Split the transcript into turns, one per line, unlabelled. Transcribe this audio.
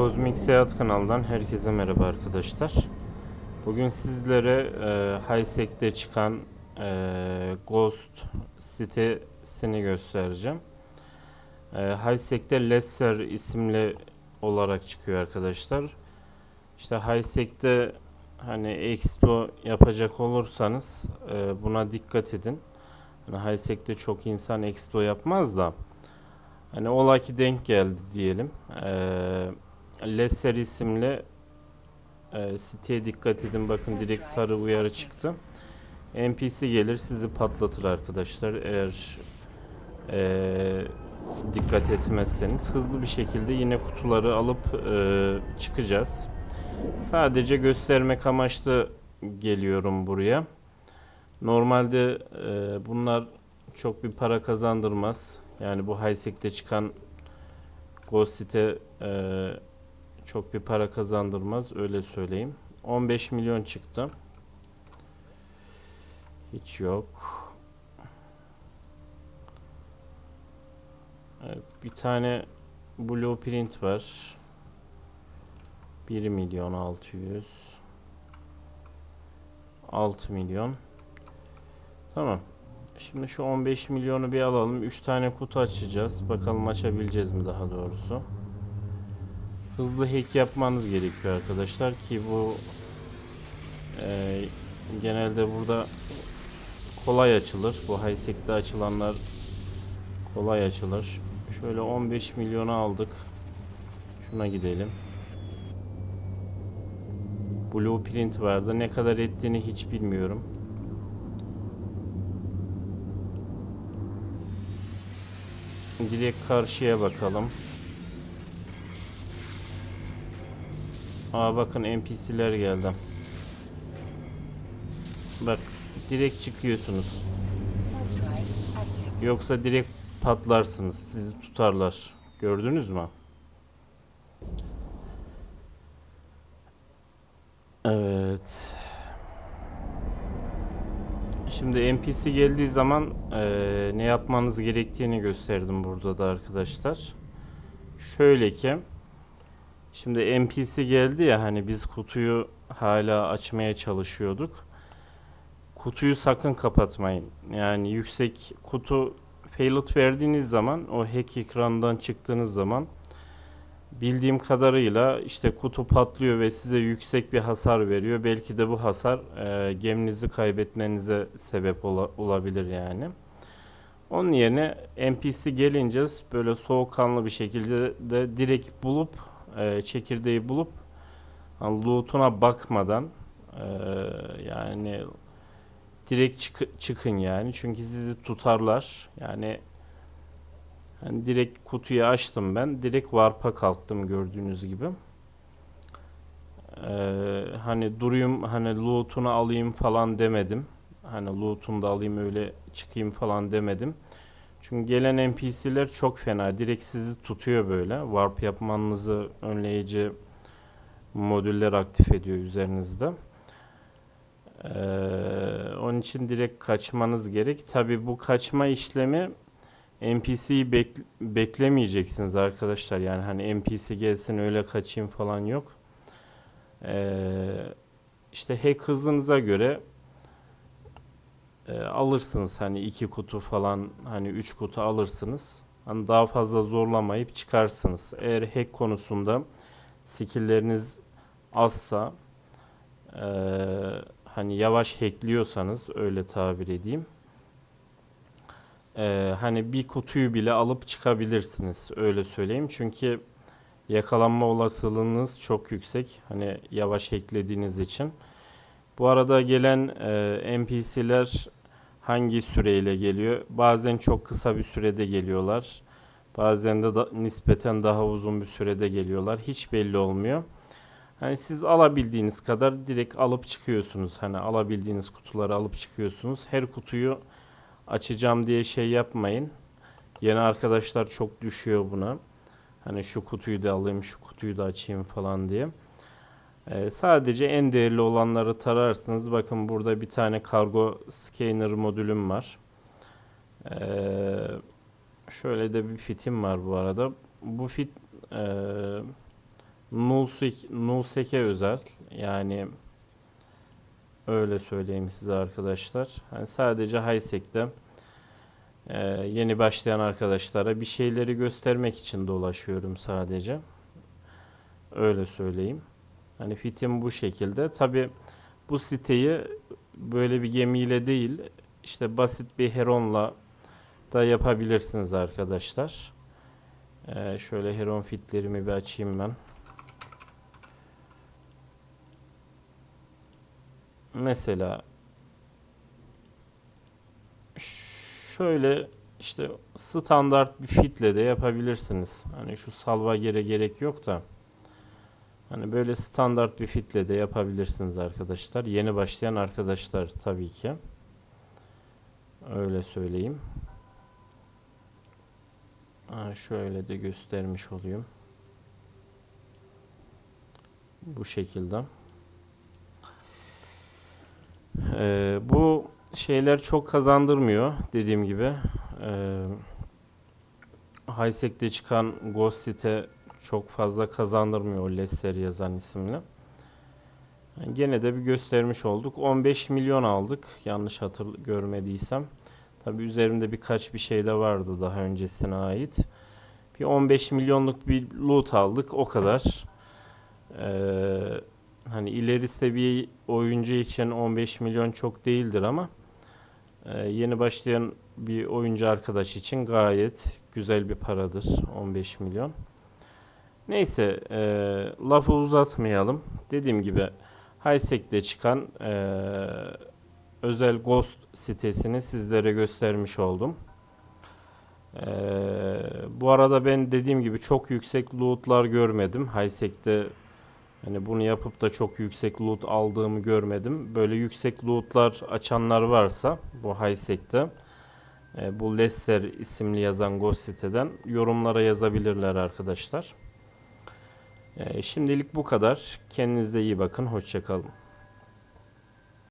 Kozmik Seyahat kanalından herkese merhaba arkadaşlar. Bugün sizlere e, Highsek'te çıkan e, Ghost sitesini göstereceğim. E, Highsek'te Lesser isimli olarak çıkıyor arkadaşlar. İşte Highsek'te hani expo yapacak olursanız e, buna dikkat edin. Hani Highsek'te çok insan expo yapmaz da hani ola ki denk geldi diyelim. Eee Lesser isimli e, siteye dikkat edin. Bakın direkt sarı uyarı çıktı. NPC gelir sizi patlatır arkadaşlar. Eğer e, dikkat etmezseniz hızlı bir şekilde yine kutuları alıp e, çıkacağız. Sadece göstermek amaçlı geliyorum buraya. Normalde e, bunlar çok bir para kazandırmaz. Yani bu Highsek'te çıkan Ghost site e, çok bir para kazandırmaz öyle söyleyeyim. 15 milyon çıktı. Hiç yok. Evet, bir tane blueprint var. 1 milyon 600 6 milyon Tamam. Şimdi şu 15 milyonu bir alalım. 3 tane kutu açacağız. Bakalım açabileceğiz mi daha doğrusu hızlı hack yapmanız gerekiyor arkadaşlar ki bu e, genelde burada kolay açılır. Bu Highsek'te açılanlar kolay açılır. Şöyle 15 milyonu aldık. Şuna gidelim. Blueprint vardı. Ne kadar ettiğini hiç bilmiyorum. Direkt karşıya bakalım. Aa bakın NPC'ler geldi. Bak direkt çıkıyorsunuz. Yoksa direkt patlarsınız. Sizi tutarlar. Gördünüz mü? Evet. Şimdi NPC geldiği zaman eee, ne yapmanız gerektiğini gösterdim burada da arkadaşlar. Şöyle ki Şimdi NPC geldi ya hani biz kutuyu hala açmaya çalışıyorduk. Kutuyu sakın kapatmayın. Yani yüksek kutu failed verdiğiniz zaman o hack ekrandan çıktığınız zaman bildiğim kadarıyla işte kutu patlıyor ve size yüksek bir hasar veriyor. Belki de bu hasar e, geminizi kaybetmenize sebep ola- olabilir yani. Onun yerine NPC gelince böyle soğukkanlı bir şekilde de direkt bulup e, çekirdeği bulup loot'una bakmadan e, yani direkt çık- çıkın yani. Çünkü sizi tutarlar. Yani hani direkt kutuyu açtım ben. Direkt warp'a kalktım gördüğünüz gibi. Ee, hani durayım hani loot'unu alayım falan demedim. Hani loot'unu da alayım öyle çıkayım falan demedim çünkü gelen NPC'ler çok fena. Direkt sizi tutuyor böyle. Warp yapmanızı önleyici modüller aktif ediyor üzerinizde. Ee, onun için direkt kaçmanız gerek. Tabi bu kaçma işlemi NPC'yi bek- beklemeyeceksiniz arkadaşlar. Yani hani NPC gelsin öyle kaçayım falan yok. Ee, işte hack hızınıza göre e, alırsınız hani iki kutu falan hani üç kutu alırsınız. Hani daha fazla zorlamayıp çıkarsınız. Eğer hack konusunda skillleriniz azsa e, hani yavaş hackliyorsanız öyle tabir edeyim. E, hani bir kutuyu bile alıp çıkabilirsiniz öyle söyleyeyim. Çünkü yakalanma olasılığınız çok yüksek. Hani yavaş hacklediğiniz için. Bu arada gelen e, NPC'ler hangi süreyle geliyor? Bazen çok kısa bir sürede geliyorlar. Bazen de da, nispeten daha uzun bir sürede geliyorlar. Hiç belli olmuyor. Hani siz alabildiğiniz kadar direkt alıp çıkıyorsunuz. Hani alabildiğiniz kutuları alıp çıkıyorsunuz. Her kutuyu açacağım diye şey yapmayın. Yeni arkadaşlar çok düşüyor buna. Hani şu kutuyu da alayım, şu kutuyu da açayım falan diye. Ee, sadece en değerli olanları tararsınız. Bakın burada bir tane kargo scanner modülüm var. Ee, şöyle de bir fitim var bu arada. Bu fit e, Nulsek, Nulsek'e özel. Yani öyle söyleyeyim size arkadaşlar. Hani sadece Highsek'te e, yeni başlayan arkadaşlara bir şeyleri göstermek için dolaşıyorum sadece. Öyle söyleyeyim. Hani fitim bu şekilde. Tabi bu siteyi böyle bir gemiyle değil işte basit bir Heron'la da yapabilirsiniz arkadaşlar. Ee, şöyle Heron fitlerimi bir açayım ben. Mesela şöyle işte standart bir fitle de yapabilirsiniz. Hani şu salvagere gerek yok da. Hani böyle standart bir fitle de yapabilirsiniz arkadaşlar. Yeni başlayan arkadaşlar tabii ki. Öyle söyleyeyim. Ha, şöyle de göstermiş olayım. Bu şekilde. Ee, bu şeyler çok kazandırmıyor dediğim gibi. Ee, Highsek'te çıkan Ghost site çok fazla kazandırmıyor o Lesser yazan isimle. Yani gene de bir göstermiş olduk. 15 milyon aldık yanlış hatır görmediysem. Tabi üzerimde birkaç bir şey de vardı daha öncesine ait. Bir 15 milyonluk bir loot aldık o kadar. Ee, hani ileri seviye oyuncu için 15 milyon çok değildir ama e, yeni başlayan bir oyuncu arkadaş için gayet güzel bir paradır 15 milyon. Neyse e, lafı uzatmayalım. Dediğim gibi Highsek'te çıkan e, özel Ghost sitesini sizlere göstermiş oldum. E, bu arada ben dediğim gibi çok yüksek lootlar görmedim. Highsek'te hani bunu yapıp da çok yüksek loot aldığımı görmedim. Böyle yüksek lootlar açanlar varsa bu Highsek'te e, bu Lesser isimli yazan Ghost siteden yorumlara yazabilirler arkadaşlar. Ee, şimdilik bu kadar. Kendinize iyi bakın. Hoşçakalın.